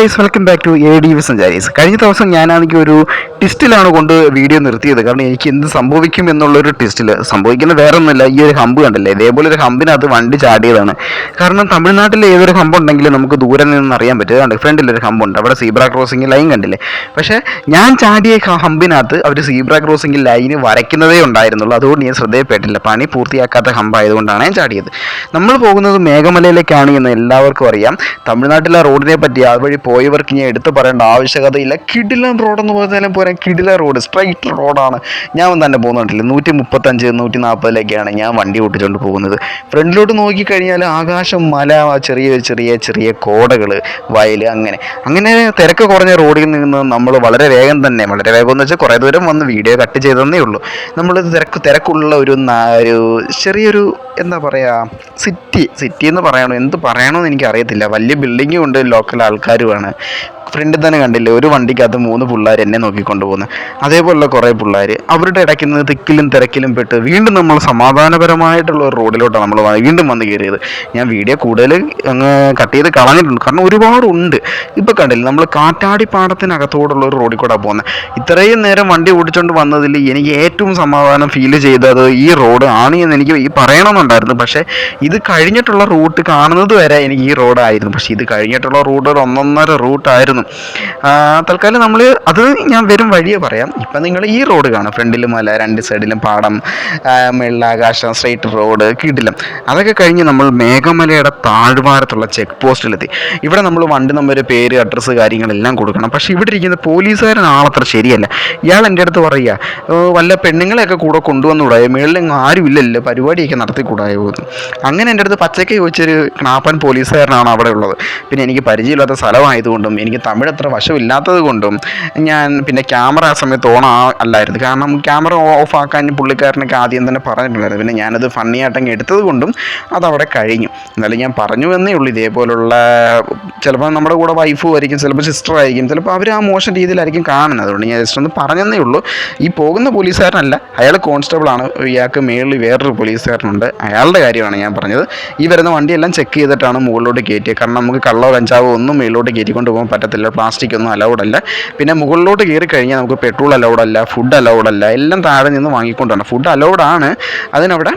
Guys welcome back to A D V Sancharis കഴിഞ്ഞ ദിവസം ഞാനാണെങ്കിൽ ഒരു ട്വിസ്റ്റിലാണ് കൊണ്ട് വീഡിയോ നിർത്തിയത്. കാരണം എനിക്ക് എന്ത് സംഭവിക്കും എന്നുള്ളൊരു ടിസ്റ്റിൽ സംഭവിക്കുന്നത് വേറെ ഒന്നുമില്ല ഈ ഒരു ഹമ്പ് കണ്ടല്ലേ? ഇതേപോലെ ഒരു ഹമ്പിനകത്ത് വണ്ടി ചാടിയതാണ്. കാരണം തമിഴ്നാട്ടിൽ ഏതൊരു ഹമ്പ് ഉണ്ടെങ്കിലും നമുക്ക് ദൂരെ നിന്ന് അറിയാൻ പറ്റും ഒരു ഹമ്പുണ്ട് അവിടെ സീബ്ര ക്രോസിംഗ് ലൈൻ കണ്ടില്ലേ? പക്ഷേ ഞാൻ ചാടിയ ഹമ്പിനകത്ത് അവർ സീബ്ര ക്രോസിംഗ് ലൈന് വരയ്ക്കുന്നതേ ഉണ്ടായിരുന്നുള്ളൂ. അതുകൊണ്ട് ഞാൻ ശ്രദ്ധയപ്പെട്ടില്ല പണി പൂർത്തിയാക്കാത്ത ഹമ്പായതുകൊണ്ടാണ് ഞാൻ ചാടിയത്. നമ്മൾ പോകുന്നത് മേഘമലയിലേക്കാണ് എന്ന് എല്ലാവർക്കും അറിയാം. തമിഴ്നാട്ടിലെ റോഡിനെ പറ്റി അതുവഴി പോയവർക്ക് ഞാൻ എടുത്തു പറയേണ്ട ആവശ്യകതയില്ല. കിടിലൻ റോഡെന്ന് പറഞ്ഞാലും പോരാ. കിടില റോഡ് സ്ട്രൈറ്റ് റോഡാണ്. ഞാൻ തന്നെ പോകുന്നുണ്ടല്ലോ നൂറ്റി മുപ്പത്തഞ്ച് നൂറ്റി നാൽപ്പതിലേക്കാണ് ഞാൻ വണ്ടി ഓട്ടിച്ചുകൊണ്ട് പോകുന്നത്. ഫ്രണ്ടിലോട്ട് നോക്കിക്കഴിഞ്ഞാൽ ആകാശം മല ചെറിയ ചെറിയ ചെറിയ കോടകൾ വയൽ അങ്ങനെ. അങ്ങനെ തിരക്ക് കുറഞ്ഞ റോഡിൽ നിന്ന് നമ്മൾ വളരെ വേഗം തന്നെ വളരെ വേഗം എന്ന് വെച്ചാൽ കുറേ ദൂരം വന്ന് വീഡിയോ കട്ട് ചെയ്തതന്നേ ഉള്ളൂ. നമ്മൾ തിരക്ക് തിരക്കുള്ള ഒരു ഒരു ചെറിയൊരു എന്താ പറയുക സിറ്റി സിറ്റി എന്ന് പറയണോ എന്ത് പറയണമെന്ന് എനിക്ക് അറിയത്തില്ല വലിയ ബിൽഡിങ്ങും ഉണ്ട് ലോക്കൽ ആൾക്കാരുമാണ് ആണ് ഫ്രണ്ടിൽ തന്നെ കണ്ടില്ലേ? ഒരു വണ്ടിക്കകത്ത് മൂന്ന് പിള്ളേർ എന്നെ നോക്കിക്കൊണ്ട് പോകുന്നത് അതേപോലുള്ള കുറേ പിള്ളേർ അവരുടെ ഇടയ്ക്ക് നിന്ന് തിക്കിലും തിരക്കിലും പെട്ട് വീണ്ടും നമ്മൾ സമാധാനപരമായിട്ടുള്ള ഒരു റോഡിലോട്ടാണ് നമ്മൾ വീണ്ടും വന്ന് കയറിയത് ഞാൻ വീഡിയോ കൂടുതൽ അങ്ങ് കട്ട് ചെയ്ത് കളഞ്ഞിട്ടുണ്ട്. കാരണം ഒരുപാടുണ്ട് ഇപ്പോൾ കണ്ടില്ല? നമ്മൾ കാറ്റാടി പാടത്തിനകത്തോടുള്ള ഒരു റോഡിൽ കൂടെ പോകുന്നത് ഇത്രയും നേരം വണ്ടി ഓടിച്ചുകൊണ്ട് വന്നതിൽ എനിക്ക് ഏറ്റവും സമാധാനം ഫീൽ ചെയ്തത് ഈ റോഡ് ആണ് എന്ന് എനിക്ക് ഈ പറയണമെന്നുണ്ടായിരുന്നു. പക്ഷേ ഇത് കഴിഞ്ഞിട്ടുള്ള റൂട്ട് കാണുന്നത് വരെ എനിക്ക് ഈ റോഡായിരുന്നു. പക്ഷേ ഇത് കഴിഞ്ഞിട്ടുള്ള റൂട്ട് ഒരു ഒന്നൊന്നര റൂട്ടായിരുന്നു. ആ, തൽക്കാലം നമ്മൾ അത് ഞാൻ വരും വഴിയെ പറയാം. ഇപ്പം നിങ്ങൾ ഈ റോഡ് കാണും. ഫ്രണ്ടിൽ മല രണ്ട് സൈഡിലും പാടം മെള്ളാകാശം സ്ട്രൈറ്റ് റോഡ് കിടിലം അതൊക്കെ കഴിഞ്ഞ് നമ്മൾ മേഘമലയുടെ താഴ്വാരത്തുള്ള ചെക്ക് പോസ്റ്റിലെത്തി ഇവിടെ നമ്മൾ വണ്ടി നമ്പർ പേര് അഡ്രസ്സ് കാര്യങ്ങളെല്ലാം കൊടുക്കണം. പക്ഷേ ഇവിടെ ഇരിക്കുന്ന പോലീസുകാരൻ ആളത്ര ശരിയല്ല. ഇയാൾ എന്റെ അടുത്ത് പറയുക "ഓ, വല്ല പെണ്ണുങ്ങളെയൊക്കെ കൂടെ കൊണ്ടുവന്നുകൂടായോ? മേളിലെങ്ങും ആരും ഇല്ലല്ലോ. പരിപാടിയൊക്കെ നടത്തിക്കൂടായോ? അങ്ങനെ എന്റെ അടുത്ത് പച്ചയ്ക്ക് ചോദിച്ചൊരു ക്നാപ്പൻ പോലീസുകാരനാണ് അവിടെ ഉള്ളത്. പിന്നെ എനിക്ക് പരിചയമില്ലാത്ത സ്ഥലമായതുകൊണ്ടും എനിക്ക് തമിഴ് അത്ര വശമില്ലാത്തത് കൊണ്ടും ഞാൻ പിന്നെ ക്യാമറ ആ സമയത്ത് ഓൺ അല്ലായിരുന്നു. കാരണം ക്യാമറ ഓഫ് ആക്കാൻ പുള്ളിക്കാരനൊക്കെ ആദ്യം തന്നെ പറഞ്ഞിട്ടുണ്ടായിരുന്നു. പിന്നെ ഞാനത് ഫണ്ണി ആയിട്ടങ്ങ് എടുത്തത് കൊണ്ടും അതവിടെ കഴിഞ്ഞു. എന്നാലും ഞാൻ പറഞ്ഞു എന്നേ ഉള്ളൂ. ഇതേപോലുള്ള ചിലപ്പോൾ നമ്മുടെ കൂടെ വൈഫും ആയിരിക്കും ചിലപ്പോൾ സിസ്റ്റർ ആയിരിക്കും ചിലപ്പോൾ അവർ ആ മോശം രീതിയിലായിരിക്കും കാണുന്നത്. അതുകൊണ്ട് ഞാൻ ജസ്റ്റ് ഒന്ന് പറഞ്ഞതേ ഉള്ളൂ. ഈ പോകുന്ന പോലീസുകാരനല്ല അയാൾ കോൺസ്റ്റബിൾ ആണ്. ഇയാൾക്ക് മേളിൽ വേറൊരു പോലീസുകാരനുണ്ട്. അയാളുടെ കാര്യമാണ് ഞാൻ പറഞ്ഞത്. ഈ വരുന്ന വണ്ടിയെല്ലാം ചെക്ക് ചെയ്തിട്ടാണ് മുകളിലോട്ട് കയറ്റിയത് കാരണം നമുക്ക് കള്ളോ കഞ്ചാവോ ഒന്നും മേളിലോട്ട് കയറ്റിക്കൊണ്ട് പോകാൻ പറ്റത്തില്ല. പ്ലാസ്റ്റിക് ഒന്നും അലൗഡ് അല്ല. പിന്നെ മുകളിലോട്ട് കയറി കഴിഞ്ഞാൽ നമുക്ക് പെട്രോൾ അലൗഡ് അല്ല ഫുഡ് അലൗഡ് അല്ല എല്ലാം താഴെ നിന്ന് വാങ്ങിക്കൊണ്ടാണ്. ഫുഡ് അലൗഡ് ആണ്. അതിനവിടെ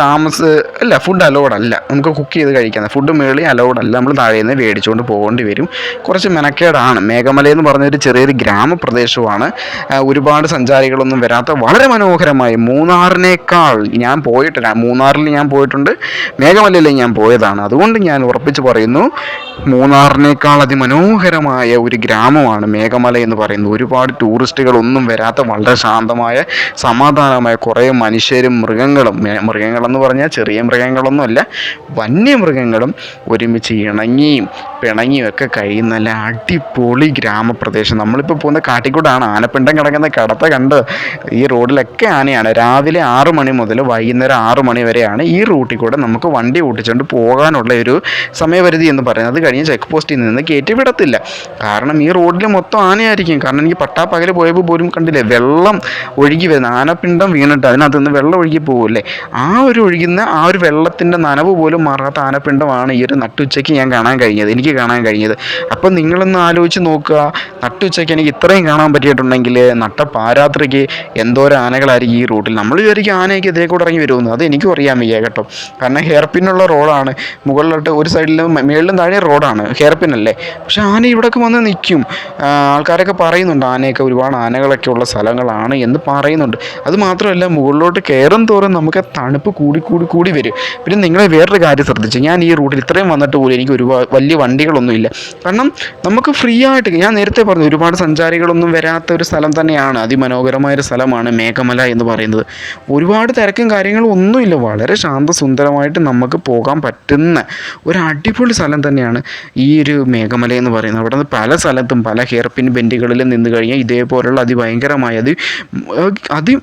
താമസ അല്ല ഫുഡ് അലൗഡ് അല്ല. നമുക്ക് കുക്ക് ചെയ്ത് കഴിക്കാൻ ഫുഡ് മേളി അലൗഡ് അല്ല. നമ്മൾ താഴെ നിന്ന് മേടിച്ചുകൊണ്ട് പോകേണ്ടി വരും. കുറച്ച് മെനക്കേടാണ്. മേഘമല എന്ന് പറഞ്ഞൊരു ചെറിയൊരു ഗ്രാമപ്രദേശമാണ്. ഒരുപാട് സഞ്ചാരികളൊന്നും വരാത്ത വളരെ മനോഹരമായി മൂന്നാറിനേക്കാൾ ഞാൻ പോയിട്ടില്ല. മൂന്നാറിൽ ഞാൻ പോയിട്ടുണ്ട്. മേഘമലയിൽ ഞാൻ പോയതാണ്. അതുകൊണ്ട് ഞാൻ ഉറപ്പിച്ച് പറയുന്നു മൂന്നാറിനേക്കാൾ അതിമനോഹരമായ ഒരു ഗ്രാമമാണ് മേഘമല എന്ന് പറയുന്നത്. ഒരുപാട് ടൂറിസ്റ്റുകൾ ഒന്നും വരാത്ത വളരെ ശാന്തമായ സമാധാനമായ കുറേ മനുഷ്യരും മൃഗങ്ങളും മൃഗങ്ങളെന്ന് പറഞ്ഞാൽ ചെറിയ മൃഗങ്ങളൊന്നുമല്ല വന്യമൃഗങ്ങളും ഒരുമിച്ച് ഇണങ്ങിയും പിണങ്ങിയും ഒക്കെ കഴിയുന്ന നല്ല അടിപൊളി ഗ്രാമപ്രദേശം. നമ്മളിപ്പോൾ പോകുന്ന കാട്ടിക്കൂടാണ്. ആനപ്പിണ്ടം കിടക്കുന്ന കടത്ത കണ്ട് ഈ റോഡിലൊക്കെ ആനയാണ്. രാവിലെ ആറു മണി മുതൽ വൈകുന്നേരം ആറു മണി വരെയാണ് ഈ റൂട്ടിൽ കൂടെ നമുക്ക് വണ്ടി ഓടിച്ചുകൊണ്ട് പോകാനുള്ള ഒരു സമയപരിധി എന്ന് പറയുന്നത്. കഴിഞ്ഞ് ചെക്ക് പോസ്റ്റിൽ നിന്ന് കയറ്റി വിടത്തില്ല. കാരണം ഈ റോഡിൽ മൊത്തം ആനയായിരിക്കും. കാരണം എനിക്ക് പട്ടാപ്പകൽ പോയപ്പോൾ പോലും കണ്ടില്ലേ വെള്ളം ഒഴുകി വരുന്ന ആനപ്പിണ്ടം വീണിട്ട് അതിനകത്ത് നിന്ന് വെള്ളം ഒഴുകി പോകില്ലേ ആ ഒരു ഒഴുകുന്ന ആ ഒരു വെള്ളത്തിന്റെ നനവ് പോലും മാറാത്ത ആനപ്പിണ്ടമാണ് ഈ ഒരു നട്ടുച്ചയ്ക്ക് ഞാൻ കാണാൻ കഴിഞ്ഞത് എനിക്ക് കാണാൻ കഴിഞ്ഞത്. അപ്പം നിങ്ങളൊന്ന് ആലോചിച്ച് നോക്കുക. നട്ടുച്ചയ്ക്ക് എനിക്ക് ഇത്രയും കാണാൻ പറ്റിയിട്ടുണ്ടെങ്കിൽ നട്ട പാരാത്രിക്ക് എന്തോരം ആനകളായിരിക്കും ഈ റൂട്ടിൽ നമ്മൾ വിചാരിക്കും ആനയ്ക്ക് ഇതേ കൂടെ ഇറങ്ങി വരുമെന്ന്. അത് എനിക്കും അറിയാൻ വയ്യ കേട്ടോ. കാരണം ഹെയർപിന്നുള്ള റോഡാണ്. മുകളിലോട്ട് ഒരു സൈഡിലും മേളിലും താഴെ റോഡാണ്. ഹെയർപിൻ അല്ലേ? പക്ഷെ ആന ഇവിടെയൊക്കെ വന്ന് നിൽക്കും. ആൾക്കാരൊക്കെ പറയുന്നുണ്ട് ആനയൊക്കെ ഒരുപാട് ആനകളൊക്കെ ഉള്ള സ്ഥലങ്ങളാണ് എന്ന് പറയുന്നുണ്ട്. അത് മാത്രമല്ല മുകളിലോട്ട് കയറും തോറും നമുക്ക് തണുപ്പ് കൂടി കൂടി കൂടി വരും. പിന്നെ നിങ്ങളെ വേറൊരു കാര്യം ശ്രദ്ധിച്ചു. ഞാൻ ഈ റൂട്ടിൽ ഇത്രയും വന്നിട്ട് പോലും എനിക്ക് ഒരുപാട് വലിയ വണ്ടികളൊന്നുമില്ല കാരണം നമുക്ക് ഫ്രീ ആയിട്ട് ഞാൻ നേരത്തെ പറഞ്ഞു ഒരുപാട് സഞ്ചാരികളൊന്നും വരാത്ത ഒരു സ്ഥലം തന്നെയാണ്. അതിമനോഹരമായ ഒരു സ്ഥലമാണ് മേഘമല എന്ന് പറയുന്നത്. ഒരുപാട് തിരക്കും കാര്യങ്ങളും ഒന്നുമില്ല. വളരെ ശാന്തസുന്ദരമായിട്ട് നമുക്ക് പോകാൻ പറ്റുന്ന ഒരു അടിപൊളി സ്ഥലം തന്നെയാണ് ഈ ഒരു മേഘമല എന്ന് പറയുന്നത്. അവിടെ നിന്ന് പല സ്ഥലത്തും പല ഹെയർ പിൻ ബെൻഡുകളിലും നിന്ന് കഴിഞ്ഞാൽ ഇതേപോലുള്ള അതിഭയങ്കരമായ അത് അതി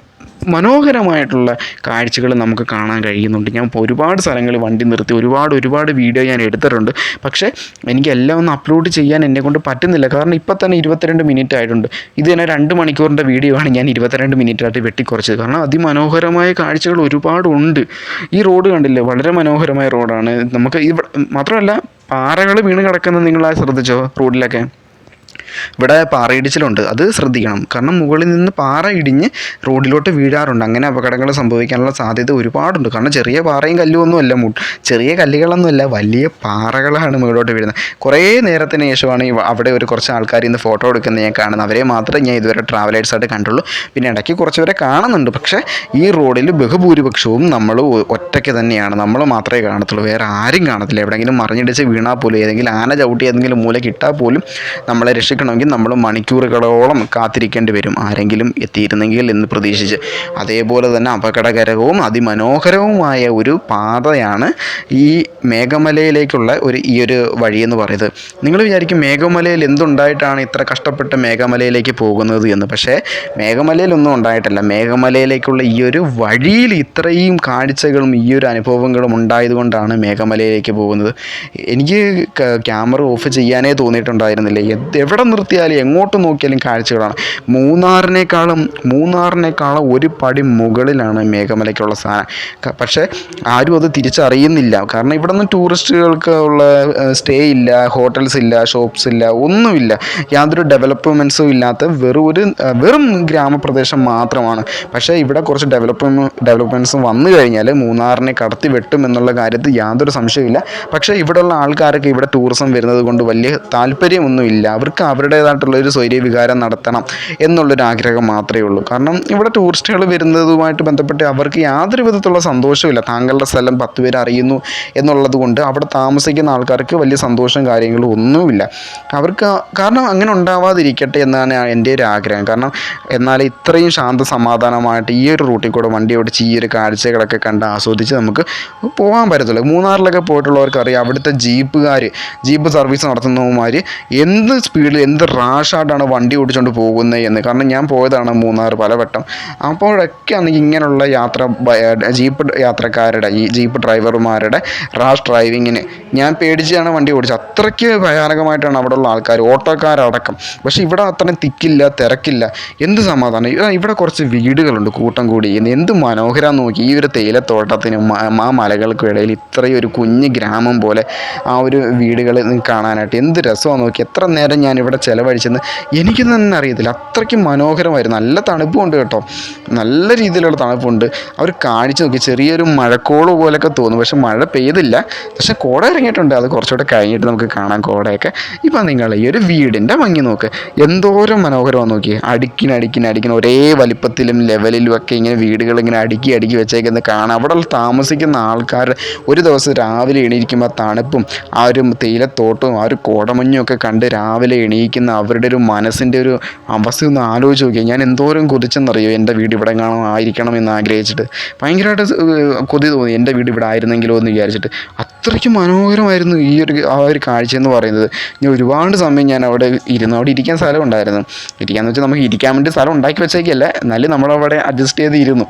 മനോഹരമായിട്ടുള്ള കാഴ്ചകൾ നമുക്ക് കാണാൻ കഴിയുന്നുണ്ട്. ഞാൻ ഒരുപാട് സ്ഥലങ്ങളിൽ വണ്ടി നിർത്തി ഒരുപാട് ഒരുപാട് വീഡിയോ ഞാൻ എടുത്തിട്ടുണ്ട്. പക്ഷേ എനിക്ക് എല്ലാം ഒന്ന് അപ്ലോഡ് ചെയ്യാൻ എന്നെ കൊണ്ട് പറ്റുന്നില്ല. കാരണം ഇപ്പം തന്നെ ഇരുപത്തിരണ്ട് മിനിറ്റ് ആയിട്ടുണ്ട്. ഇത് തന്നെ രണ്ട് മണിക്കൂറിന്റെ വീഡിയോ ആണ് ഞാൻ ഇരുപത്തിരണ്ട് മിനിറ്റായിട്ട് വെട്ടിക്കുറച്ചത്. കാരണം അതിമനോഹരമായ കാഴ്ചകൾ ഒരുപാടുണ്ട് ഈ റോഡ് കണ്ടില്ലേ? വളരെ മനോഹരമായ റോഡാണ്. നമുക്ക് ഇവിടെ മാത്രമല്ല പാറകൾ വീണ് കിടക്കുന്നത് നിങ്ങൾ ശ്രദ്ധിച്ചോ റോഡിലൊക്കെ? ഇവിടെ പാറയിടിച്ചിലുണ്ട്. അത് ശ്രദ്ധിക്കണം. കാരണം മുകളിൽ നിന്ന് പാറ ഇടിഞ്ഞ് റോഡിലോട്ട് വീഴാറുണ്ട്. അങ്ങനെ അപകടങ്ങൾ സംഭവിക്കാനുള്ള സാധ്യത ഒരുപാടുണ്ട്. കാരണം ചെറിയ പാറയും കല്ലും ഒന്നുമല്ല മു ചെറിയ കല്ലുകളൊന്നുമല്ല. വലിയ പാറകളാണ് മുകളിലോട്ട് വീഴുന്നത്. കുറേ നേരത്തിന് ശേഷമാണ് അവിടെ ഒരു കുറച്ച് ആൾക്കാർ ഇന്ന് ഫോട്ടോ എടുക്കുന്നത് ഞാൻ കാണുന്നത്. അവരെ മാത്രമേ ഞാൻ ഇതുവരെ ട്രാവലേഴ്സായിട്ട് കണ്ടുള്ളൂ. പിന്നെ ഇടയ്ക്ക് കുറച്ചുപേരെ കാണുന്നുണ്ട്. പക്ഷേ ഈ റോഡിൽ ബഹുഭൂരിപക്ഷവും നമ്മൾ ഒറ്റയ്ക്ക് തന്നെയാണ്. നമ്മൾ മാത്രമേ കാണത്തുള്ളൂ. വേറെ ആരും കാണത്തില്ല. എവിടെയെങ്കിലും മറിഞ്ഞിടിച്ച് വീണാൽ പോലും ഏതെങ്കിലും ആന ചവിട്ടി ഏതെങ്കിലും മൂല കിട്ടാൽ പോലും നമ്മളെ രക്ഷിക്കണമെങ്കിൽ നമ്മൾ മണിക്കൂറുകളോളം കാത്തിരിക്കേണ്ടി വരും. ആരെങ്കിലും എത്തിയിരുന്നെങ്കിൽ എന്ന് പ്രതീക്ഷിച്ച്. അതേപോലെ തന്നെ അപകടകരവും അതിമനോഹരവുമായ ഒരു പാതയാണ് ഈ മേഘമലയിലേക്കുള്ള ഒരു ഈ ഒരു വഴിയെന്ന് പറയുന്നത്. നിങ്ങൾ വിചാരിക്കും മേഘമലയിൽ എന്തുണ്ടായിട്ടാണ് ഇത്ര കഷ്ടപ്പെട്ട് മേഘമലയിലേക്ക് പോകുന്നത് എന്ന്. പക്ഷേ മേഘമലയിലൊന്നും ഉണ്ടായിട്ടല്ല. മേഘമലയിലേക്കുള്ള ഈ ഒരു വഴിയിൽ ഇത്രയും കാഴ്ചകളും ഈ ഒരു അനുഭവങ്ങളും ഉണ്ടായതുകൊണ്ടാണ് മേഘമലയിലേക്ക് പോകുന്നത്. എനിക്ക് ക്യാമറ ഓഫ് ചെയ്യാനേ തോന്നിയിട്ടുണ്ടായിരുന്നില്ല. എവിടെ നിർത്തിയാലും എങ്ങോട്ട് നോക്കിയാലും കാഴ്ചകളാണ്. മൂന്നാറിനേക്കാളും മൂന്നാറിനേക്കാളും ഒരു പടി മുകളിലാണ് മേഘമലയ്ക്കുള്ള സാധനം. പക്ഷേ ആരും അത് തിരിച്ചറിയുന്നില്ല. കാരണം ഇവിടെ നിന്ന് ടൂറിസ്റ്റുകൾക്ക് ഉള്ള സ്റ്റേ ഇല്ല ഹോട്ടൽസ് ഇല്ല ഷോപ്സ് ഇല്ല ഒന്നുമില്ല. യാതൊരു ഡെവലപ്മെന്റ്സും ഇല്ലാത്ത വെറും ഒരു വെറും ഗ്രാമപ്രദേശം മാത്രമാണ്. പക്ഷേ ഇവിടെ കുറച്ച് ഡെവലപ്പ് ഡെവലപ്മെന്റ്സും വന്നു കഴിഞ്ഞാൽ മൂന്നാറിനെ കടത്തി വെട്ടും എന്നുള്ള കാര്യത്തിൽ യാതൊരു സംശയമില്ല പക്ഷേ ഇവിടെയുള്ള ആൾക്കാർക്ക് ഇവിടെ ടൂറിസം വരുന്നത് കൊണ്ട് വലിയ താല്പര്യമൊന്നുമില്ല. അവർക്ക് അവരുടേതായിട്ടുള്ള ഒരു സ്വൈര്യ വികാരം നടത്തണം എന്നുള്ളൊരു ആഗ്രഹം മാത്രമേ ഉള്ളൂ. കാരണം ഇവിടെ ടൂറിസ്റ്റുകൾ വരുന്നതുമായിട്ട് ബന്ധപ്പെട്ട് അവർക്ക് യാതൊരു വിധത്തിലുള്ള സന്തോഷമില്ല താങ്കളുടെ സ്ഥലം പത്ത് പേര് അറിയുന്നു എന്നുള്ളത് കൊണ്ട് അവിടെ താമസിക്കുന്ന ആൾക്കാർക്ക് വലിയ സന്തോഷം കാര്യങ്ങളും ഒന്നുമില്ല. അവർക്ക് കാരണം അങ്ങനെ ഉണ്ടാവാതിരിക്കട്ടെ എന്നാണ് എന്റെ ഒരു ആഗ്രഹം. കാരണം എന്നാൽ ഇത്രയും ശാന്ത സമാധാനമായിട്ട് ഈ ഒരു റൂട്ടിൽ കൂടെ വണ്ടി ഓടിച്ച് ഈ ഒരു കാഴ്ചകളൊക്കെ കണ്ട് ആസ്വദിച്ച് നമുക്ക് പോകാൻ പറ്റത്തുള്ളൂ. മൂന്നാറിലൊക്കെ പോയിട്ടുള്ളവർക്ക് അറിയാം അവിടുത്തെ ജീപ്പുകാർ ജീപ്പ് സർവീസ് നടത്തുന്നവന്മാർ എന്ത് സ്പീഡിൽ എന്ത് റാഷായിട്ടാണ് വണ്ടി ഓടിച്ചുകൊണ്ട് പോകുന്നത് എന്ന്. കാരണം ഞാൻ പോയതാണ് മൂന്നാർ പലവട്ടം. അപ്പോഴൊക്കെ ആണെങ്കിൽ ഇങ്ങനെയുള്ള യാത്ര ജീപ്പ് യാത്രക്കാരുടെ ഈ ജീപ്പ് ഡ്രൈവർമാരുടെ റാഷ് ഡ്രൈവിങ്ങിന് ഞാൻ പേടിച്ചാണ് വണ്ടി ഓടിച്ചത്. അത്രയ്ക്ക് ഭയാനകമായിട്ടാണ് അവിടെയുള്ള ആൾക്കാർ ഓട്ടോക്കാരടക്കം. പക്ഷേ ഇവിടെ അത്രയും തിക്കില്ല തിരക്കില്ല. എന്ത് സമാധാനം? ഇവിടെ കുറച്ച് വീടുകളുണ്ട് കൂട്ടം കൂടി. എന്ത് മനോഹരം നോക്കി. ഈ ഒരു തേയിലത്തോട്ടത്തിനും ആ മലകൾക്കും ഇടയിൽ ഇത്രയും ഒരു കുഞ്ഞ് ഗ്രാമം പോലെ ആ ഒരു വീടുകൾ കാണാനായിട്ട് എന്ത് രസമാണ് നോക്കി. എത്ര നേരം ഞാൻ ഇവിടെ ചിലവഴിച്ചെന്ന് എനിക്ക് തന്നെ അറിയത്തില്ല. അത്രയ്ക്ക് മനോഹരമായിരുന്നു. നല്ല തണുപ്പുണ്ട് കേട്ടോ. നല്ല രീതിയിലുള്ള തണുപ്പുണ്ട്. അവർ കാണിച്ചു നോക്കി ചെറിയൊരു മഴക്കോൾ പോലെയൊക്കെ തോന്നും. പക്ഷെ മഴ പെയ്തില്ല. പക്ഷെ കോട ഇറങ്ങിയിട്ടുണ്ട് അത് കുറച്ചുകൂടെ കഴിഞ്ഞിട്ട് നമുക്ക് കാണാം കോടയൊക്കെ. ഇപ്പം നിങ്ങൾ ഈ ഒരു വീടിന്റെ ഭംഗി നോക്ക്. എന്തോരം മനോഹരമാണ് നോക്കി അടുക്കിന് അടുക്കിന് അടുക്കിന് ഒരേ വലിപ്പത്തിലും ലെവലിലും ഒക്കെ ഇങ്ങനെ വീടുകൾ ഇങ്ങനെ അടുക്കി അടുക്കി വെച്ചേക്കുന്നത് കാണാം. അവിടെ താമസിക്കുന്ന ആൾക്കാർ ഒരു ദിവസം രാവിലെ എണീക്കുമ്പോൾ തണുപ്പും ആ ഒരു തേയിലത്തോട്ടവും ആ ഒരു കോടമഞ്ഞും ഒക്കെ കണ്ട് രാവിലെ എണീക്കുന്ന അവരുടെ ഒരു മനസ്സിന്റെ ഒരു അവസ്ഥ ഒന്ന് ആലോചിച്ച് നോക്കിയാൽ ഞാൻ എന്തോരം കൊതിച്ചെന്നറിയോ? എന്റെ വീട് ഇവിടെ കാണാൻ ആയിരിക്കണം എന്ന് ആഗ്രഹിച്ചിട്ട്. ഭയങ്കരമായിട്ട് കൊതി തോന്നി. എന്റെ വീട് ഇവിടെ ആയിരുന്നെങ്കിലോ എന്ന് വിചാരിച്ചിട്ട്. അത്രയ്ക്ക് മനോഹരമായിരുന്നു ഈ ഒരു ആ ഒരു കാഴ്ച എന്ന് പറയുന്നത്. ഞാൻ ഒരുപാട് സമയം ഞാൻ അവിടെ ഇരുന്നു അവിടെ ഇരിക്കാൻ സ്ഥലം ഉണ്ടായിരുന്നു. ഇരിക്കാന്ന് വെച്ചാൽ നമുക്ക് ഇരിക്കാൻ വേണ്ടി സ്ഥലം ഉണ്ടാക്കി വെച്ചേക്കല്ല. എന്നാലും നമ്മളവിടെ അഡ്ജസ്റ്റ് ചെയ്ത് ഇരുന്നു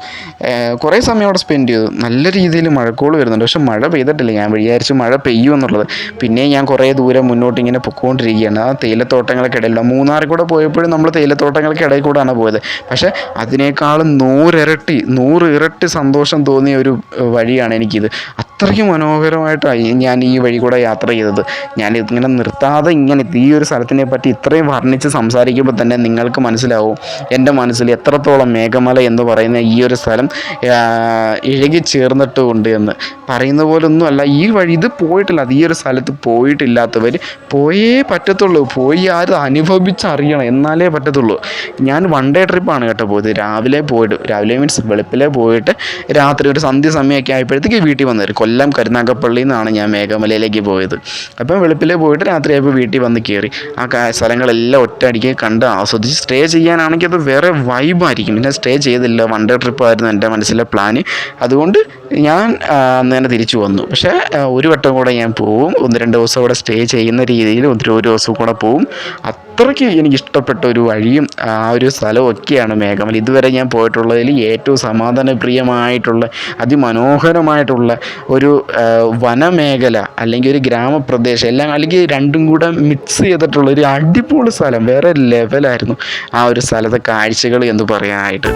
കുറേ സമയം അവിടെ സ്പെൻഡ് ചെയ്തു. നല്ല രീതിയിൽ മഴക്കോൾ വരുന്നുണ്ട്. പക്ഷെ മഴ പെയ്തിട്ടില്ല. ഞാൻ വിചാരിച്ചു മഴ പെയ്യും എന്നുള്ളത്. പിന്നെ ഞാൻ കുറേ ദൂരം മുന്നോട്ട് ഇങ്ങനെ പൊക്കോണ്ടിരിക്കുകയാണ്. ആ തേയിലത്തോട്ടങ്ങളൊക്കെ ഇടയിലുള്ള മൂന്നാറിൽ കൂടെ പോയപ്പോഴും നമ്മൾ തേയിലത്തോട്ടങ്ങൾക്ക് ഇടയിൽ കൂടെയാണ് പോയത്. പക്ഷേ അതിനേക്കാളും നൂറിരട്ടി നൂറ് ഇരട്ടി സന്തോഷം തോന്നിയ ഒരു വഴിയാണ് എനിക്കിത്. അത്രയ്ക്ക് മനോഹരമായിട്ടായി ഞാൻ വഴി കൂടെ യാത്ര ചെയ്തത്. ഞാൻ ഇങ്ങനെ നിർത്താതെ ഇങ്ങനെ ഈ ഒരു സ്ഥലത്തിനെ പറ്റി ഇത്രയും വർണിച്ച് സംസാരിക്കുമ്പോൾ തന്നെ നിങ്ങൾക്ക് മനസ്സിലാവും എന്റെ മനസ്സിൽ എത്രത്തോളം മേഘമല എന്ന് പറയുന്ന ഈ ഒരു സ്ഥലം ഇഴകി ഉണ്ട് എന്ന്. പറയുന്ന പോലെ ഒന്നുമല്ല ഈ വഴി ഇത് പോയിട്ടില്ല. ഈ ഒരു സ്ഥലത്ത് പോയിട്ടില്ലാത്തവർ പോയേ പറ്റത്തുള്ളൂ. പോയി ആരും അനുഭവിച്ചറിയണം. എന്നാലേ പറ്റത്തുള്ളൂ. ഞാൻ വൺ ഡേ ട്രിപ്പാണ് കേട്ടോ പോയത്. രാവിലെ പോയിട്ട് രാവിലെ മീൻസ് വെളുപ്പിലെ പോയിട്ട് രാത്രി ഒരു സന്ധ്യ സമയമൊക്കെ ആയപ്പോഴത്തേക്ക് വീട്ടിൽ വന്നു കൊല്ലം കരുനാഗപ്പള്ളിയിൽ നിന്നാണ് ഞാൻ മേഘമലയിലേക്ക് പോയത്. അപ്പം വെളുപ്പിലെ പോയിട്ട് രാത്രിയായപ്പോൾ വീട്ടിൽ വന്ന് കയറി. ആ സ്ഥലങ്ങളെല്ലാം ഒറ്റയടിക്ക് കണ്ട് ആസ്വദിച്ച് സ്റ്റേ ചെയ്യാനാണെങ്കിൽ അത് വേറെ വൈബായിരിക്കും പിന്നെ സ്റ്റേ ചെയ്തില്ല. വൺ ഡേ ട്രിപ്പായിരുന്നു എന്റെ മനസ്സിലെ പ്ലാന് അതുകൊണ്ട് ഞാൻ അന്ന് തന്നെ തിരിച്ചു വന്നു. പക്ഷേ ഒരു വട്ടം കൂടെ ഞാൻ പോവും. ഒന്ന് രണ്ട് ദിവസം കൂടെ സ്റ്റേ ചെയ്യുന്ന രീതിയിൽ ഒന്ന് ഒരു ദിവസം കൂടെ പോവും. അത്രയ്ക്ക് എനിക്ക് ഇഷ്ടപ്പെട്ട ഒരു വഴിയും ആ ഒരു സ്ഥലവും ഒക്കെയാണ് മേഘമല. ഇതുവരെ ഞാൻ പോയിട്ടുള്ളതിൽ ഏറ്റവും സമാധാനപ്രിയമായിട്ടുള്ള അതിമനോഹരമായിട്ടുള്ള ഒരു വനമേഖല അല്ലെങ്കിൽ ഒരു ഗ്രാമപ്രദേശം എല്ലാം അല്ലെങ്കിൽ രണ്ടും കൂടെ മിക്സ് ചെയ്തിട്ടുള്ള ഒരു അടിപൊളി സ്ഥലം. വേറെ ലെവലായിരുന്നു ആ ഒരു സ്ഥലത്തെ കാഴ്ചകൾ എന്ന് പറയാനായിട്ട്.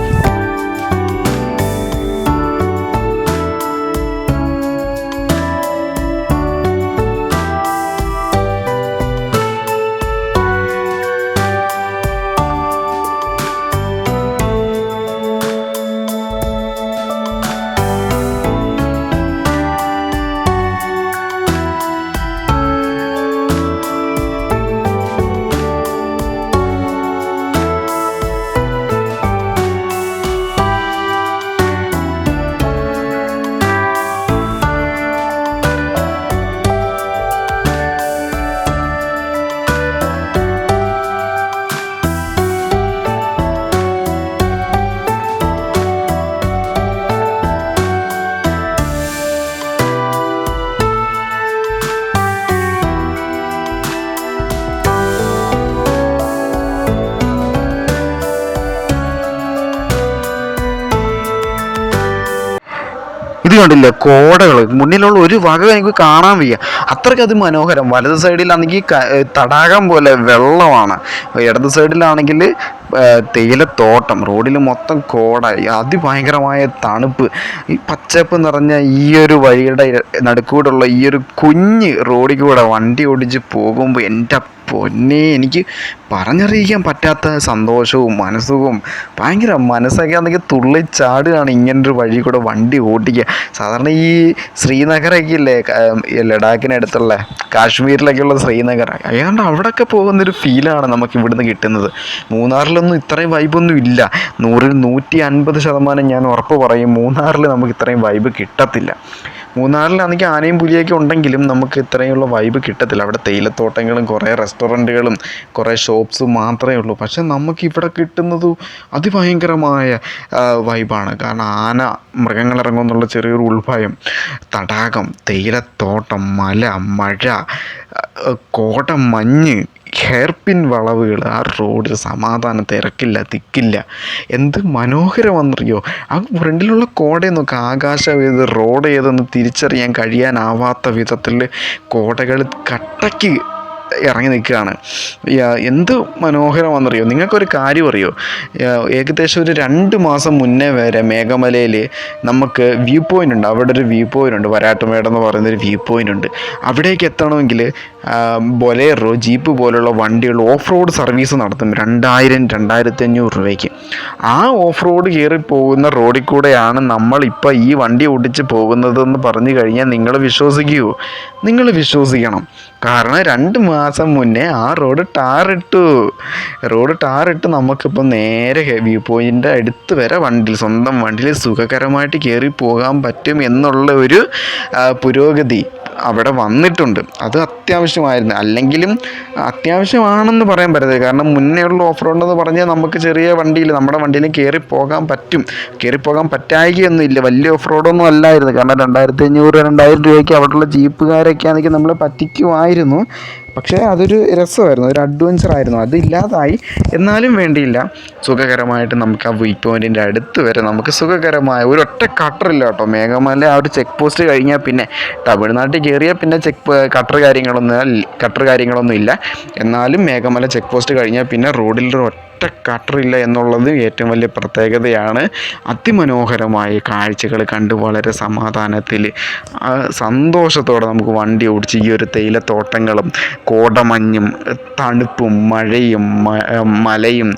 കണ്ടില്ല? കോടകൾ മുന്നിലുള്ള ഒരു വക എനിക്ക് കാണാൻ വയ്യ. അത്രയ്ക്ക് അത് മനോഹരം വലത് സൈഡിലാണെങ്കിൽ തടാകം പോലെ വെള്ളമാണ്. ഇടത് സൈഡിലാണെങ്കിൽ തേയിലത്തോട്ടം. റോഡിൽ മൊത്തം കോട. അതിഭയങ്കരമായ തണുപ്പ്. ഈ പച്ചപ്പ് നിറഞ്ഞ ഈ ഒരു വഴിയുടെ നടുക്കൂടുള്ള ഈ ഒരു കുഞ്ഞ് റോഡിൽ കൂടെ വണ്ടി ഓടിച്ച് പോകുമ്പോൾ എന്റെ പൊന്നെ എനിക്ക് പറഞ്ഞറിയിക്കാൻ പറ്റാത്ത സന്തോഷവും മനസ്സുഖവും ഭയങ്കര മനസ്സൊക്കെ ആണെങ്കിൽ തുള്ളിച്ചാടുകയാണ് ഇങ്ങനൊരു വഴി കൂടെ വണ്ടി ഓടിക്കുക. സാധാരണ ഈ ശ്രീനഗറൊക്കെ ഇല്ലേ ലഡാക്കിനടുത്തുള്ള കാശ്മീരിലൊക്കെയുള്ള ശ്രീനഗർ ഏതാണ്ട് അവിടെയൊക്കെ പോകുന്നൊരു ഫീലാണ് നമുക്ക് ഇവിടുന്ന് കിട്ടുന്നത്. മൂന്നാറിലൊന്നും ഇത്രയും വൈബൊന്നും ഇല്ല. നൂറിൽ നൂറ്റി അൻപത് ശതമാനം ഞാൻ ഉറപ്പ് പറയും മൂന്നാറിൽ നമുക്ക് ഇത്രയും വൈബ് കിട്ടത്തില്ല. മൂന്നാറിലാണെങ്കിൽ ആനയും പുലിയൊക്കെ ഉണ്ടെങ്കിലും നമുക്ക് ഇത്രയുള്ള വൈബ് കിട്ടത്തില്ല. അവിടെ തേയിലത്തോട്ടങ്ങളും കുറേ റെസ്റ്റോറന്റുകളും കുറേ ഷോപ്സും മാത്രമേ ഉള്ളൂ. പക്ഷെ നമുക്ക് ഇവിടെ കിട്ടുന്നത് അതിഭയങ്കരമായ വൈബാണ് കാരണം ആന മൃഗങ്ങളിറങ്ങുമെന്നുള്ള ചെറിയൊരു ഉൾഭയം തടാകം തേയിലത്തോട്ടം മല മഴ കോട മഞ്ഞ് ഹെയർപിൻ വളവുകൾ ആ റോഡിൽ സമാധാനം തിരക്കില്ല തിക്കില്ല. എന്ത് മനോഹരമെന്നറിയോ ആ ഫ്രണ്ടിലുള്ള കോടയെ നോക്ക് ആകാശം ഏത് റോഡ് ഏതെന്ന് തിരിച്ചറിയാൻ കഴിയാനാവാത്ത വിധത്തിൽ കോടകൾ കട്ടയ്ക്ക് ഇറങ്ങി നിൽക്കുകയാണ്. എന്ത് മനോഹരമാണെന്നറിയോ? നിങ്ങൾക്കൊരു കാര്യം അറിയോ? ഏകദേശം ഒരു രണ്ട് മാസം മുന്നേ വരെ മേഘമലയിൽ നമുക്ക് വ്യൂ പോയിന്റ് ഉണ്ട്. അവിടെ ഒരു വ്യൂ പോയിന്റ് ഉണ്ട്. വരാട്ടുമേട് എന്ന് പറയുന്നൊരു വ്യൂ പോയിന്റ് ഉണ്ട്. അവിടേക്ക് എത്തണമെങ്കിൽ ബൊലേറോ ജീപ്പ് പോലുള്ള വണ്ടികൾ ഓഫ് റോഡ് സർവീസ് നടത്തും. രണ്ടായിരം രണ്ടായിരത്തി അഞ്ഞൂറ് രൂപയ്ക്ക്. ആ ഓഫ് റോഡ് കയറി പോകുന്ന റോഡിൽ കൂടെയാണ് നമ്മളിപ്പോൾ ഈ വണ്ടി ഓടിച്ച് പോകുന്നതെന്ന് പറഞ്ഞു കഴിഞ്ഞാൽ നിങ്ങൾ വിശ്വസിക്കുമോ നിങ്ങൾ വിശ്വസിക്കണം. കാരണം രണ്ട് മാസം മുന്നേ ആ റോഡ് ടാറിട്ടു റോഡ് ടാറിട്ട് നമുക്കിപ്പോൾ നേരെ വ്യൂ പോയിന്റ് അടുത്ത് വരെ വണ്ടിയിൽ സ്വന്തം വണ്ടിയിൽ സുഖകരമായിട്ട് കയറി പോകാൻ പറ്റും എന്നുള്ള ഒരു പുരോഗതി. അവിടെ വന്നിട്ടുണ്ട്. അത് അത്യാവശ്യമായിരുന്നു. അല്ലെങ്കിലും അത്യാവശ്യമാണെന്ന് പറയാൻ പറ്റത്തില്ല. കാരണം മുന്നേ ഉള്ള ഓഫ് റോഡ് എന്ന് പറഞ്ഞാൽ നമുക്ക് ചെറിയ വണ്ടിയിൽ നമ്മുടെ വണ്ടിയിൽ കയറി പോകാൻ പറ്റും. കയറി പോകാൻ പറ്റായികയൊന്നും ഇല്ല വലിയ ഓഫ് റോഡൊന്നും അല്ലായിരുന്നു. കാരണം രണ്ടായിരത്തി അഞ്ഞൂറ് രണ്ടായിരം രൂപയ്ക്ക് അവിടെയുള്ള ജീപ്പുകാരൊക്കെ ആണെങ്കിൽ നമ്മളെ പറ്റിക്കുമായിരുന്നു. പക്ഷേ അതൊരു രസമായിരുന്നു ഒരു അഡ്വഞ്ചർ ആയിരുന്നു. അതില്ലാതായി എന്നാലും വേണ്ടിയില്ല. സുഖകരമായിട്ട് നമുക്ക് ആ വ്യൂ പോയിന്റിന്റെ അടുത്ത് വരെ നമുക്ക് സുഖകരമായ ഒരു ഒറ്റ കട്ടറില്ല കേട്ടോ. മേഘമല ആ ഒരു ചെക്ക് പോസ്റ്റ് കഴിഞ്ഞാൽ പിന്നെ തമിഴ്നാട്ടിൽ കയറിയാൽ പിന്നെ ചെക്ക് കട്ടർ കാര്യങ്ങളൊന്നും കട്ടർ കാര്യങ്ങളൊന്നും ഇല്ല. എന്നാലും മേഘമല ചെക്ക് പോസ്റ്റ് കഴിഞ്ഞാൽ പിന്നെ റോഡിൽ ഒരു ഒറ്റ കട്ടറില്ല എന്നുള്ളത് ഏറ്റവും വലിയ പ്രത്യേകതയാണ്. അതിമനോഹരമായ കാഴ്ചകൾ കണ്ട് വളരെ സമാധാനത്തിൽ സന്തോഷത്തോടെ നമുക്ക് വണ്ടി ഓടിച്ച് ഈ ഒരു തേയിലത്തോട്ടങ്ങളും കോടമഞ്ഞും തണുപ്പും മഴയും മലയും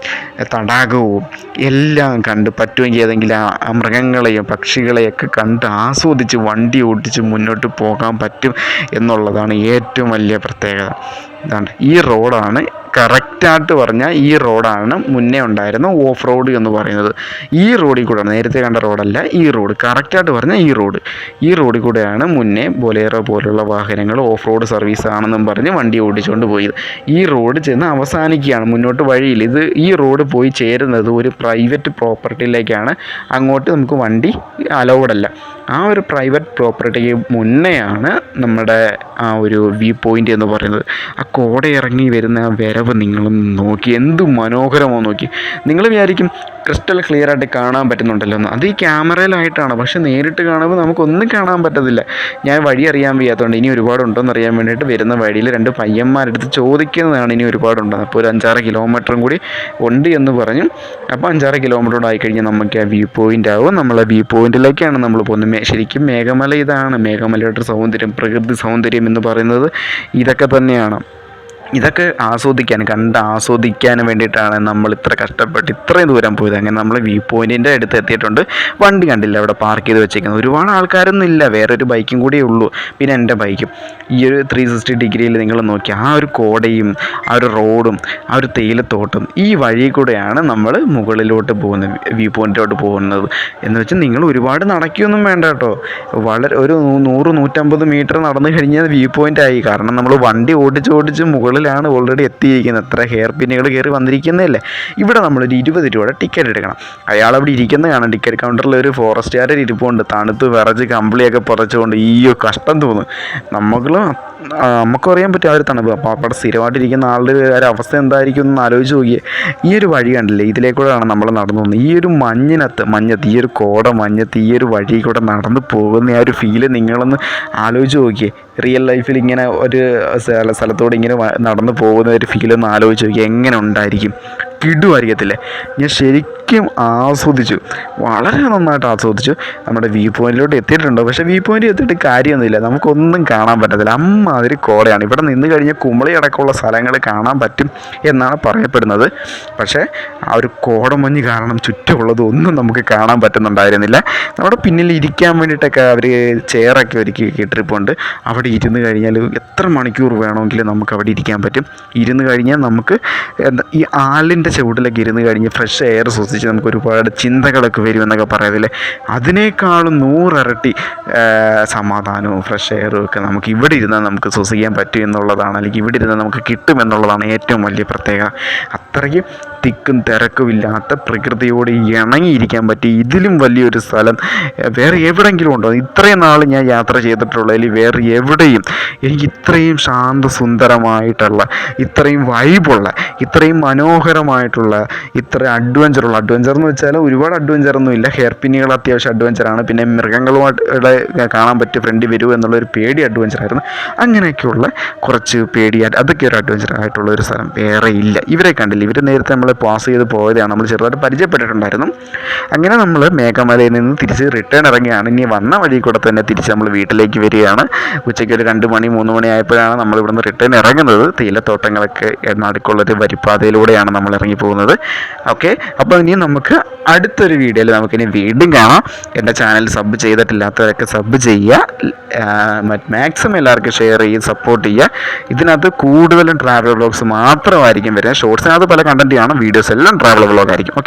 തടാകവും എല്ലാം കണ്ട് പറ്റുമെങ്കിൽ ഏതെങ്കിലും മൃഗങ്ങളെയും പക്ഷികളെയൊക്കെ കണ്ട് ആസ്വദിച്ച് വണ്ടി ഓടിച്ച് മുന്നോട്ട് പോകാൻ പറ്റും എന്നുള്ളതാണ് ഏറ്റവും വലിയ പ്രത്യേകത. ഇതാണ്ട് ഈ റോഡാണ് കറക്റ്റായിട്ട് പറഞ്ഞാൽ ഈ റോഡാണ് മുന്നേ ഉണ്ടായിരുന്ന ഓഫ് റോഡ് എന്ന് പറയുന്നത്. ഈ റോഡിൽ കൂടെയാണ് നേരത്തെ കണ്ട റോഡല്ല ഈ റോഡ്. കറക്റ്റായിട്ട് പറഞ്ഞാൽ ഈ റോഡ്. ഈ റോഡിൽ കൂടെയാണ് മുന്നേ ബൊലേറോ പോലുള്ള വാഹനങ്ങൾ ഓഫ് റോഡ് സർവീസ് ആണെന്നും പറഞ്ഞ് വണ്ടി ഓടിച്ചുകൊണ്ട് പോയത്. ഈ റോഡ് ചെന്ന് അവസാനിക്കുകയാണ് മുന്നോട്ട് വഴിയിൽ ഇത് ഈ റോഡ് പോയി ചേരുന്നത് ഒരു പ്രൈവറ്റ് പ്രോപ്പർട്ടിയിലേക്കാണ് അങ്ങോട്ട് നമുക്ക് വണ്ടി അലൗഡ് അല്ല. ആ ഒരു പ്രൈവറ്റ് പ്രോപ്പർട്ടിക്ക് മുന്നെയാണ് നമ്മുടെ ആ ഒരു വ്യൂ പോയിന്റ് എന്ന് പറയുന്നത്. ആ കോട ഇറങ്ങി വരുന്ന വരവ് നിങ്ങളും നോക്കി എന്ത് മനോഹരമോ നോക്കി. നിങ്ങൾ വിചാരിക്കും ക്രിസ്റ്റൽ ക്ലിയർ ആയിട്ട് കാണാൻ പറ്റുന്നുണ്ടല്ലോ എന്ന്. അത് ഈ ക്യാമറയിലായിട്ടാണ്. പക്ഷെ നേരിട്ട് കാണുമ്പോൾ നമുക്കൊന്നും കാണാൻ പറ്റത്തില്ല. ഞാൻ വഴി അറിയാൻ വയ്യാത്തതുകൊണ്ട് ഇനി ഒരുപാട് ഉണ്ടോയെന്ന് അറിയാൻ വേണ്ടിയിട്ട് വരുന്ന വഴിയിൽ രണ്ട് പയ്യന്മാരെടുത്ത് ചോദിക്കുന്നതാണ് ഇനി ഒരുപാടുണ്ടോ അപ്പോൾ ഒരു അഞ്ചാറ് കിലോമീറ്ററും കൂടി ഉണ്ട് എന്ന് പറഞ്ഞു. അപ്പോൾ അഞ്ചാറ് കിലോമീറ്റർ കൂടെ ആയിക്കഴിഞ്ഞാൽ നമുക്ക് ആ വ്യൂ പോയിന്റ് ആവും. നമ്മൾ ആ വ്യൂ പോയിന്റിലേക്കാണ് നമ്മൾ പോകുന്നത്. ശരിക്കും മേഘമല ഇതാണ്. മേഘമലയുടെ സൗന്ദര്യം പ്രകൃതി സൗന്ദര്യം എന്ന് പറയുന്നത് ഇതൊക്കെ തന്നെയാണ്. ഇതൊക്കെ ആസ്വദിക്കാൻ കണ്ട് ആസ്വദിക്കാൻ വേണ്ടിയിട്ടാണ് നമ്മൾ ഇത്ര കഷ്ടപ്പെട്ട് ഇത്രയും ദൂരം പോയത്. അങ്ങനെ നമ്മൾ വ്യൂ പോയിന്റിന്റെ അടുത്ത് എത്തിയിട്ടുണ്ട്. വണ്ടി കണ്ടില്ല അവിടെ പാർക്ക് ചെയ്ത് വെച്ചേക്കുന്നത്. ഒരുപാട് ആൾക്കാരൊന്നും ഇല്ല. വേറൊരു ബൈക്കും കൂടിയേ ഉള്ളൂ. പിന്നെ എന്റെ ബൈക്കും ഈ ഒരു ത്രീ സിക്സ്റ്റി ഡിഗ്രിയിൽ നിങ്ങൾ നോക്കി ആ ഒരു കോടയും ആ ഒരു റോഡും ആ ഒരു തേയിലത്തോട്ടം ഈ വഴി കൂടെയാണ് നമ്മൾ മുകളിലോട്ട് പോകുന്നത് വ്യൂ പോയിന്റിലോട്ട് പോകുന്നത്. എന്ന് വെച്ചാൽ നിങ്ങൾ ഒരുപാട് നടക്കുകയൊന്നും വേണ്ട കേട്ടോ. വളരെ ഒരു നൂറ് നൂറ്റമ്പത് മീറ്റർ നടന്നു കഴിഞ്ഞാൽ വ്യൂ പോയിന്റ് ആയി. കാരണം നമ്മൾ വണ്ടി ഓടിച്ച് ഓടിച്ച് മുകളിലാണ് ഓൾറെഡി എത്തിയിരിക്കുന്നത്. എത്ര ഹെയർ പിന്നുകൾ കയറി വന്നിരിക്കുന്നതല്ലേ? ഇവിടെ നമ്മളൊരു ഇരുപത് രൂപയുടെ ടിക്കറ്റ് എടുക്കണം. അയാൾ അവിടെ ഇരിക്കുന്നത് കാണാം. ടിക്കറ്റ് കൗണ്ടറിൽ ഒരു ഫോറസ്റ്റുകാരൻ ഇരിപ്പുണ്ട്. തണുത്ത് വിറച്ച് കമ്പിളിയൊക്കെ പുറച്ചുകൊണ്ട് ഈയോ കഷ്ടം തോന്നും. നമ്മളും നമുക്കും അറിയാൻ പറ്റും ആ ഒരു തണുപ്പ്. അപ്പോൾ അവിടെ സ്ഥിരമായിട്ടിരിക്കുന്ന ആളുടെ ഒരു അവസ്ഥ എന്തായിരിക്കും എന്ന് ആലോചിച്ച് നോക്കിയേ. ഈ ഒരു വഴി കണ്ടില്ലേ? ഇതിലേക്കൂടെയാണ് നമ്മൾ നടന്നു പോകുന്നത്. ഈ ഒരു മഞ്ഞിനകത്ത് മഞ്ഞത്ത് ഈ ഒരു കോട മഞ്ഞത്ത് ഈ ഒരു വഴി കൂടെ നടന്നു പോകുന്ന ആ ഒരു ഫീൽ നിങ്ങളൊന്ന് ആലോചിച്ച് നോക്കിയേ. റിയൽ ലൈഫിൽ ഇങ്ങനെ ഒരു സ്ഥല സ്ഥലത്തോടെ ഇങ്ങനെ നടന്നു പോകുന്ന ഒരു ഫീലൊന്ന് ആലോചിച്ച് നോക്കിയാൽ എങ്ങനെ ഉണ്ടായിരിക്കും? കിടുമായിരിക്കത്തില്ലേ ഞാൻ ശരിക്കും ആസ്വദിച്ചു. വളരെ നന്നായിട്ട് ആസ്വദിച്ചു. നമ്മുടെ വ്യൂ പോയിന്റിലോട്ട് എത്തിയിട്ടുണ്ട്. പക്ഷേ വ്യൂ പോയിന്റ് എത്തിയിട്ട് കാര്യമൊന്നുമില്ല. നമുക്കൊന്നും കാണാൻ പറ്റത്തില്ല. അമ്മാതിരി കോടയാണ് ഇവിടെ നിന്ന് കഴിഞ്ഞാൽ കുമളി അടക്കമുള്ള സ്ഥലങ്ങൾ കാണാൻ പറ്റും എന്നാണ് പറയപ്പെടുന്നത്. പക്ഷേ ആ ഒരു കോടമഞ്ഞ് കാരണം ചുറ്റുമുള്ളത് ഒന്നും നമുക്ക് കാണാൻ പറ്റുന്നുണ്ടായിരുന്നില്ല. നമ്മുടെ പിന്നിൽ ഇരിക്കാൻ വേണ്ടിയിട്ടൊക്കെ അവർ ചെയറൊക്കെ ഒരുക്കി ഇട്ടിരിപ്പുണ്ട് അവിടെ ഇരുന്ന് കഴിഞ്ഞാൽ എത്ര മണിക്കൂർ വേണമെങ്കിലും നമുക്ക് അവിടെ ഇരിക്കാൻ പറ്റും. ഇരുന്ന് കഴിഞ്ഞാൽ നമുക്ക് ഈ ആളിന്റെ ചുവട്ടിലൊക്കെ ഇരുന്ന് കഴിഞ്ഞ് ഫ്രഷ് എയർ ശ്വസിച്ച് നമുക്ക് ഒരുപാട് ചിന്തകളൊക്കെ വരുമെന്നൊക്കെ പറയത്തില്ലേ അതിനേക്കാളും നൂറിരട്ടി സമാധാനവും ഫ്രഷ് എയറും ഒക്കെ നമുക്ക് ഇവിടെ ഇരുന്നാൽ നമുക്ക് ശ്വസിക്കാൻ പറ്റും എന്നുള്ളതാണ്. അല്ലെങ്കിൽ ഇവിടെ ഇരുന്നാൽ നമുക്ക് കിട്ടും എന്നുള്ളതാണ് ഏറ്റവും വലിയ പ്രത്യേകത. അത്രയ്ക്കും തിക്കും തിരക്കും ഇല്ലാത്ത പ്രകൃതിയോട് ഇണങ്ങിയിരിക്കാൻ പറ്റി ഇതിലും വലിയൊരു സ്ഥലം വേറെ എവിടെയെങ്കിലും ഉണ്ടോ? ഇത്രയും നാൾ ഞാൻ യാത്ര ചെയ്തിട്ടുള്ളതിൽ വേറെ എവിടെയും എനിക്ക് ഇത്രയും ശാന്തസുന്ദരമായിട്ടുള്ള ഇത്രയും വൈബുള്ള ഇത്രയും മനോഹരമായിട്ടുള്ള ഇത്ര അഡ്വഞ്ചറുള്ള അഡ്വഞ്ചർ എന്ന് വെച്ചാൽ ഒരുപാട് അഡ്വഞ്ചർ ഒന്നും ഇല്ല. ഹെയർ പിന്നുകൾ അത്യാവശ്യം അഡ്വഞ്ചറാണ് പിന്നെ മൃഗങ്ങളുമായിട്ട് കാണാൻ പറ്റിയ ഫ്രണ്ട് വരൂ എന്നുള്ളൊരു പേടി അഡ്വഞ്ചറായിരുന്നു അങ്ങനെയൊക്കെയുള്ള കുറച്ച് പേടി. അതൊക്കെ ഒരു അഡ്വഞ്ചർ ഒരു സ്ഥലം. വേറെ ഇല്ല. ഇവരെ കണ്ടില്ല. ഇവർ നേരത്തെ നമ്മൾ പാസ് ചെയ്ത് പോയതാണ്. നമ്മൾ ചെറുതായിട്ട് പരിചയപ്പെട്ടിട്ടുണ്ടായിരുന്നു. അങ്ങനെ നമ്മൾ മേഘമലയിൽ നിന്ന് തിരിച്ച് റിട്ടേൺ ഇറങ്ങിയാണ്. ഇനി വന്ന വഴി കൂടെ തന്നെ തിരിച്ച് നമ്മൾ വീട്ടിലേക്ക് വരികയാണ്. ഉച്ചയ്ക്ക് ഒരു രണ്ട് മണി മൂന്ന് മണി ആയപ്പോഴാണ് നമ്മൾ ഇവിടുന്ന് റിട്ടേൺ ഇറങ്ങുന്നത്. തേയിലത്തോട്ടങ്ങളൊക്കെ നടുക്കുള്ളൊരു വരിപ്പാതയിലൂടെയാണ് നമ്മൾ ഇറങ്ങി പോകുന്നത് ഓക്കെ അപ്പോൾ ഇനി നമുക്ക് അടുത്തൊരു വീഡിയോയിൽ നമുക്കിനി വീണ്ടും കാണാം. എന്റെ ചാനൽ സബ് ചെയ്തിട്ടില്ലാത്തവരൊക്കെ സബ് ചെയ്യുക. മാക്സിമം എല്ലാവർക്കും ഷെയർ ചെയ്യുക സപ്പോർട്ട് ചെയ്യുക. ഇതിനകത്ത് കൂടുതലും ട്രാവൽ വ്ളോഗ്സ് മാത്രമായിരിക്കും വരിക. ഷോർട്സിനകത്ത് പല കണ്ടന്റ് കാണും വീഡിയോസ് എല്ലാം ട്രാവൽ വ്ളോഗ് ആയിരിക്കും. ഓക്കെ